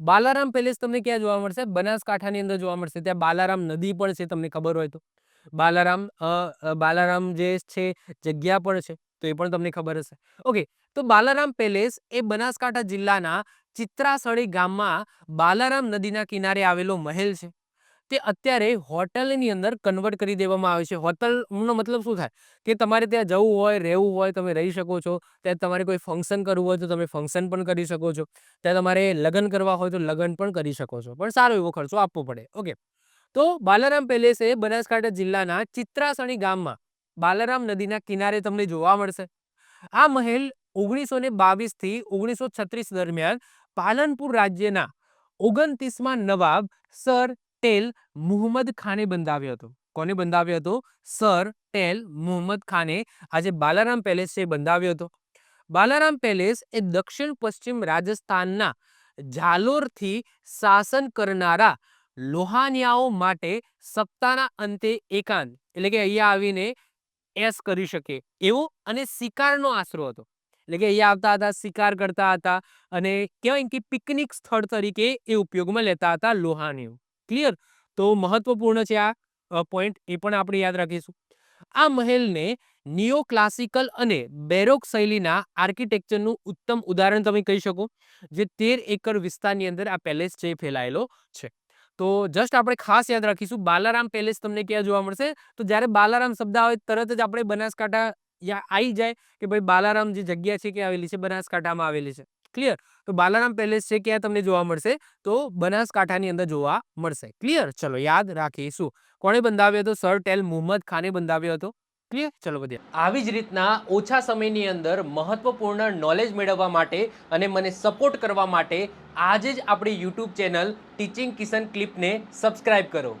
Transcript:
Balaram palace તમને ક્યાં જોવા મળશે? બનાસકાંઠાની અંદર જોવા મળશે. ત્યાં બાલારામ નદી પણ છે, તમને ખબર હોય તો. બાલારામ બાલારામ જે છે, જગ્યા પણ છે, તો એ પણ તમને ખબર હશે. ઓકે, તો બાલારામ પેલેસ એ બનાસકાંઠા જિલ્લાના ચિત્રાસળી ગામમાં બાલારામ નદીના કિનારે આવેલો મહેલ છે. તે અત્યારે હોટલની અંદર કન્વર્ટ કરી દેવામાં આવે છે. હોટલનો મતલબ શું થાય? કે તમારે ત્યાં જવું હોય, રહેવું હોય, તમે રહી શકો છો. ત્યાં તમારે કોઈ ફંક્શન કરવું હોય તો તમે ફંક્શન પણ કરી શકો છો. ત્યાં તમારે લગ્ન કરવા હોય તો લગ્ન પણ કરી શકો છો. પણ સારો એવો ખર્ચો આપવો પડે. ઓકે. તો બાલારામ પેલેસ બનાસકાંઠા જિલ્લાના ચિત્રાસણી ગામમાં બાલારામ નદીના કિનારે તમને જોવા મળશે. આ મહેલ ઓગણીસો ને બાવીસથી ઓગણીસો છત્રીસ દરમિયાન પાલનપુર રાજ્યના ઓગણત્રીસમાં નવાબ સર ટેલ મુહમ્મદ ખાને બંધાવ્યો હતો. કોને બંધાવ્યો હતો? સર ટેલ મુહમ્મદ ખાને. આજે બાલારામ પેલેસ છે બંધાવ્યો હતો. બાલારામ પેલેસ એ દક્ષિણ પશ્ચિમ રાજસ્થાનના ઝાલોરથી શાસન કરનારા લોહાનિયાઓ માટે સપ્તાહના અંતે એકાંત એટલે કે અહીંયા આવીને એસ કરી શકે. એવો અને શિકારનો આશરો હતો. એટલે કે અહીંયા આવતા હતા, શિકાર કરતા હતા અને કહેવાય કે પિકનિક સ્થળ તરીકે એ ઉપયોગમાં લેતા હતા લોહાનીઓ ક્લિયર? તો મહત્વપૂર્ણ છે આ પોઈન્ટ એ પણ આપણે યાદ રાખીશું. આ મહેલને નિયો ક્લાસિકલ અને બેરોક શૈલીના આર્કિટેક્ચરનું ઉત્તમ ઉદાહરણ તમે કહી શકો, જે તેર એકર વિસ્તારની અંદર આ પેલેસ છે ફેલાયેલો છે. તો જસ્ટ આપણે ખાસ યાદ રાખીશું, બાલારામ પેલેસ તમને ક્યાં જોવા મળશે? તો જ્યારે બાલારામ શબ્દ આવે, તરત જ આપણે બનાસકાંઠા આવી જાય કે ભાઈ બાલારામ જે જગ્યા છે ક્યાં આવેલી છે, બનાસકાંઠામાં આવેલી છે. ક્લિયર તો બાલારામ પેલેસ છે ક્યાં તમને જોવા મળશે? તો બનાસકાંઠાની અંદર જોવા મળશે. ક્લિયર ચલો યાદ રાખીશું. કોણે બંધાવ્યો હતો? સર ટેલ મુહમ્મદ ખાને બંધાવ્યો હતો. ક્લિયર ચલો વધીએ. આવી જ રીતના ઓછા સમયની અંદર મહત્વપૂર્ણ નોલેજ મેળવવા માટે અને મને સપોર્ટ કરવા માટે આજે જ આપણી યુટ્યુબ ચેનલ ટીચિંગ કિશન ક્લિપને સબસ્ક્રાઇબ કરો.